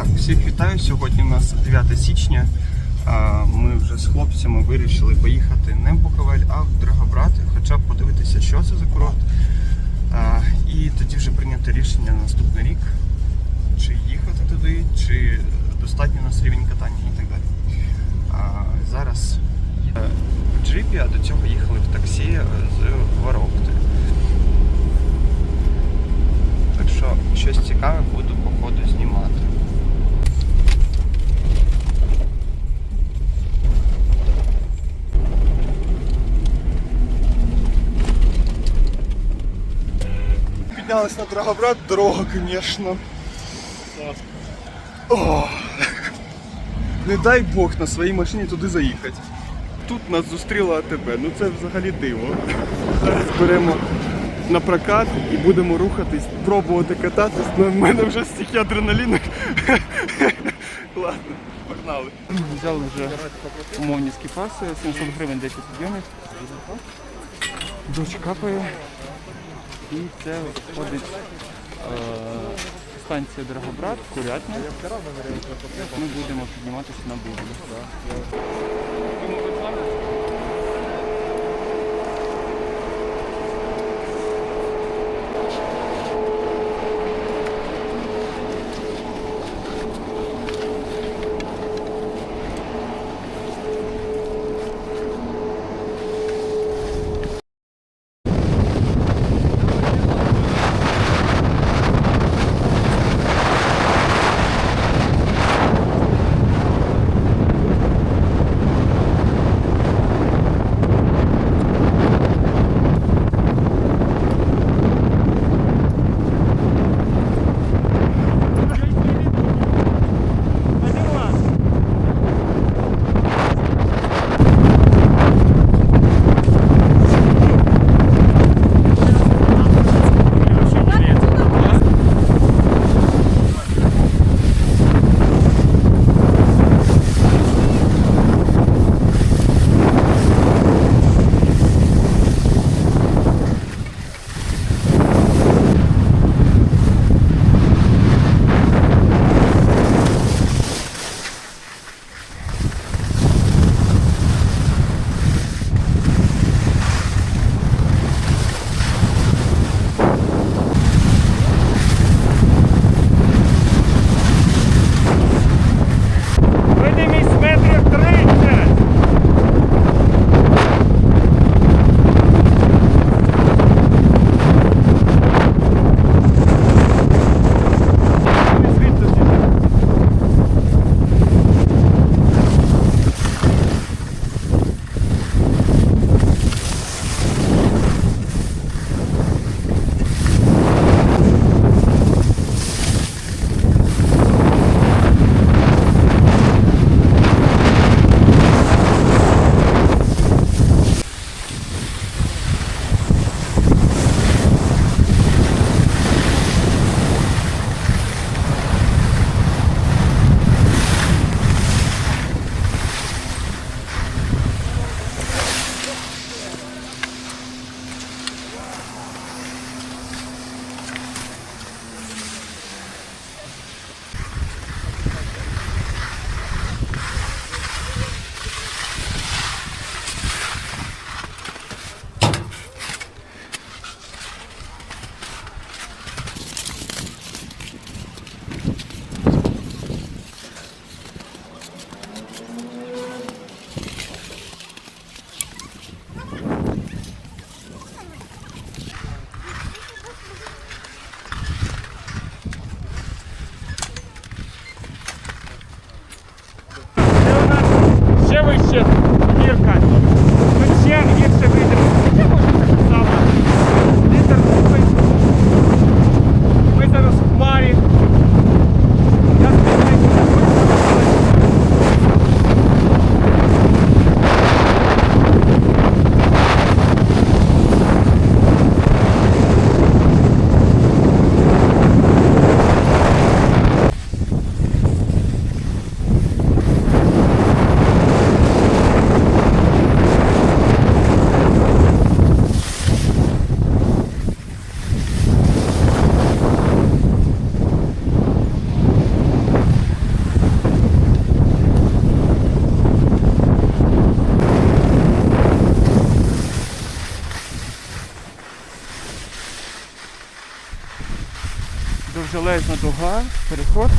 Так, всіх вітаю. Сьогодні у нас 9 січня. Ми вже з хлопцями вирішили поїхати не в Буковель, а в Драгобрат, хоча б подивитися, що це за курорт. І тоді вже прийняти рішення на наступний рік, чи їхати туди, чи достатньо у нас рівень катання і так далі. Зараз в джипі, а до цього їхали в таксі е, з Воровти. Так що щось цікаве буду по ходу знімати. Піднялись на Драгобрат, дорога, звісно. Не дай Бог на своїй машині туди заїхати. Тут нас зустріла АТБ, ну це взагалі диво. Зараз беремо на прокат і будемо рухатись, пробувати кататись. Ну, в мене вже стільки адреналіну. Ладно, погнали. Взяли вже умовні скіпаси, 700 гривень 10 підйомів. Дощ капає. І це входить е, станція Драгобрат, Курятня. Ми будемо підніматися на Бугу. Ще вище гірка. Тут ще гірше вийде. Хоча може так само. Вітер тупий. Ми зараз в хмарі. Я сподіваюся, що довжелезна дуга, переход.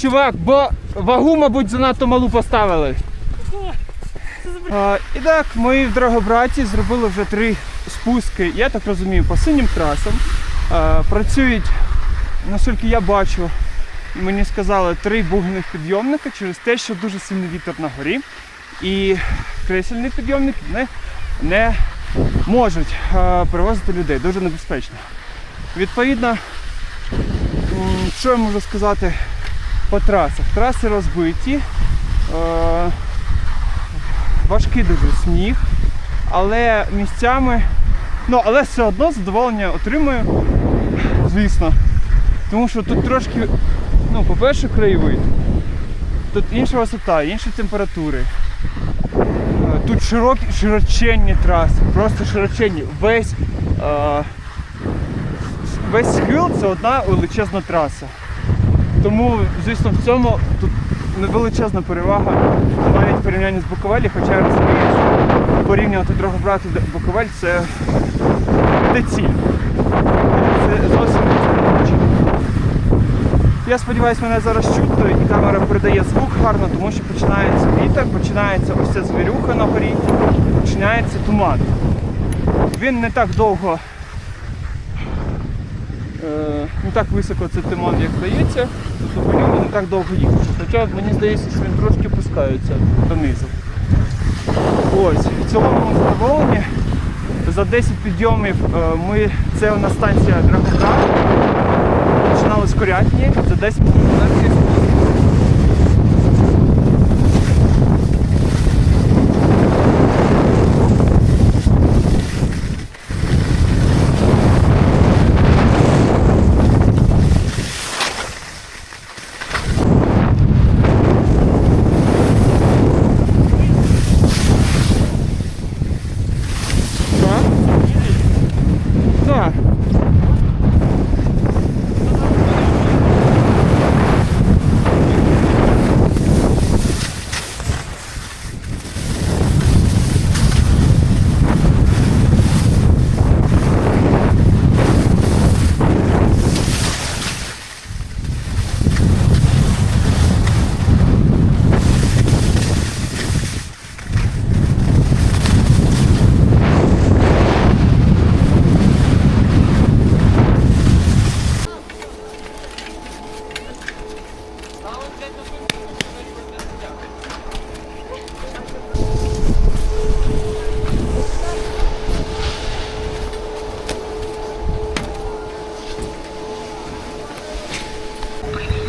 Чувак, бо вагу, мабуть, занадто малу поставили. І так, мої в Драгобраті зробили вже три спуски, я так розумію, по синім трасам. Працюють, наскільки я бачу, мені сказали, три бугних підйомника через те, що дуже сильний вітер на горі. І кресельні підйомники не, не можуть а, перевозити людей. Дуже небезпечно. Відповідно, що я можу сказати по трасах? Траси розбиті. Важкий дуже сніг, але місцями, ну але все одно задоволення отримую, звісно. Тому що тут трошки, ну, по-перше, краєвид, тут інша висота, інші температури. Е, Тут широкі, широченні траси, просто широченні. Весь, е, весь схил це одна величезна траса. Тому, звісно, в цьому тут величезна перевага навіть в порівнянні з Буковелі, хоча я розумію, що порівнювати Дрогобрат і Буковель це не ціль. Це зовсім різні речі. Я сподіваюся, мене зараз чутно і камера передає звук гарно, тому що починається вітер, починається ось ця звірюха на горі, починається туман. Він не так довго не так високо це тимон, як здається, тобто по ньому не так довго їхати. Хоча мені здається, що він трошки опускається донизу. Ось, в цілому ми. За 10 підйомів е, ми, це у нас станція Драгобрат. Починали з Корятні, за 10 підйомів. Так. Так.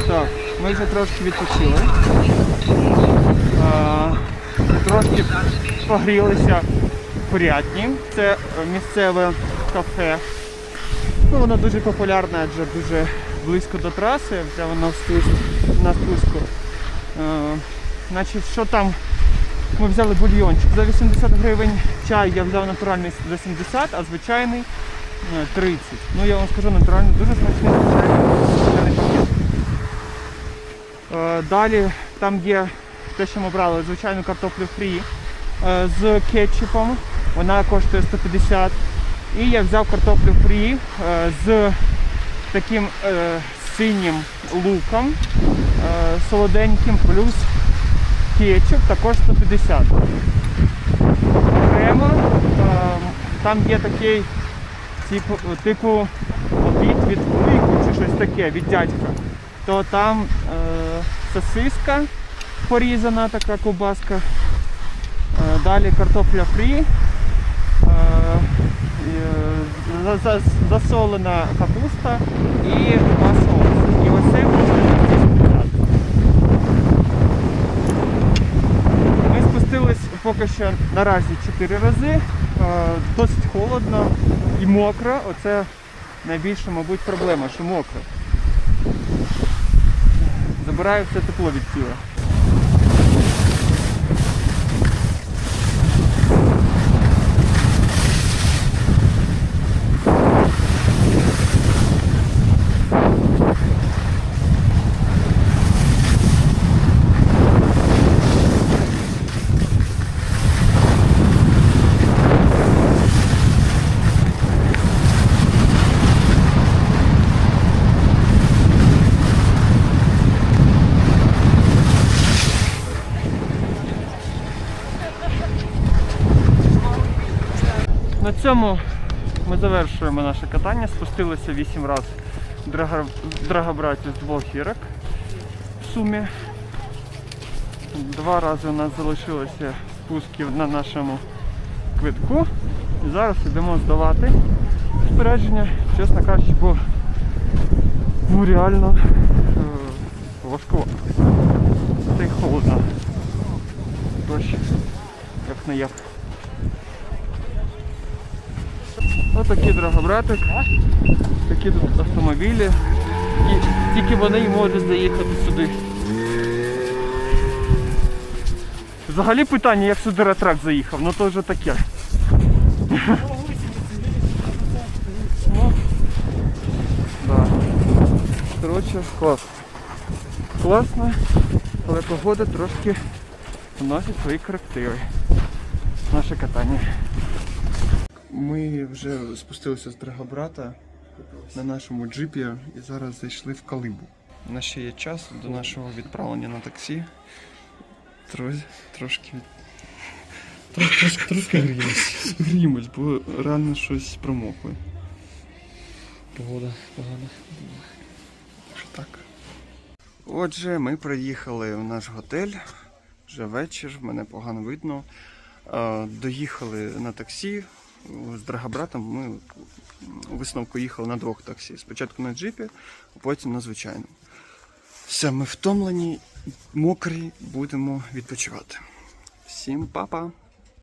Так, ми вже трошки відпочили. А, трошки погрілися в Курятні. Це е, місцеве кафе. Ну, воно дуже популярне, адже дуже близько до траси, вже воно на спуску. Е, значить, що там? Ми взяли бульйончик. За 80 гривень чай я взяв натуральний за 70, а звичайний е, 30. Ну я вам скажу, натуральний дуже смачний. Е, Далі там є те, що ми брали, звичайну картоплю фрі е, з кетчупом. Вона коштує 150. І я взяв картоплю фрі е, з таким е, синім луком, е, солоденьким, плюс кетчуп, також 150. Окремо е, там є такий типу, обід від вуйку чи щось таке від дядька. То там е, сосиска порізана, така ковбаска. Е, далі картопля фрі. Е, е, за- за- засолена капуста і два соуси. І оце коштує 250. Ми спустились поки що наразі 4 рази. Досить холодно і мокро. Оце найбільша, мабуть, проблема, що мокро. Забираю все тепло від тіла. Цьому ми завершуємо наше катання. Спустилися 8 разів драгобратів з двох гірок в сумі. Два рази у нас залишилося спусків на нашому квитку. І зараз йдемо здавати спорядження, чесно кажучи, бо ну реально е, важкувато. Та й холодно. Дощ, як не як. Отакий драгобратик, такі тут автомобілі. І тільки вони й можуть заїхати сюди. Взагалі питання, як сюди ретрак заїхав, ну то вже таке. Ну. Коротше, клас. Класно, але погода трошки вносить свої корективи. в Наше катання. Ми вже спустилися з Драгобрата на нашому джипі і зараз зайшли в Калибу. У нас ще є час до нашого відправлення на таксі. Тро- трошки від... Трошки, трошки. Гріємось, бо реально щось промокли. Погода погана. Що так. Отже, ми приїхали в наш готель. Вже вечір, мене погано видно. Е, Доїхали на таксі з Драгобратом. Ми у висновку їхали на двох таксі. Спочатку на джипі, а потім на звичайному. Все, ми втомлені, мокрі, будемо відпочивати. Всім па-па!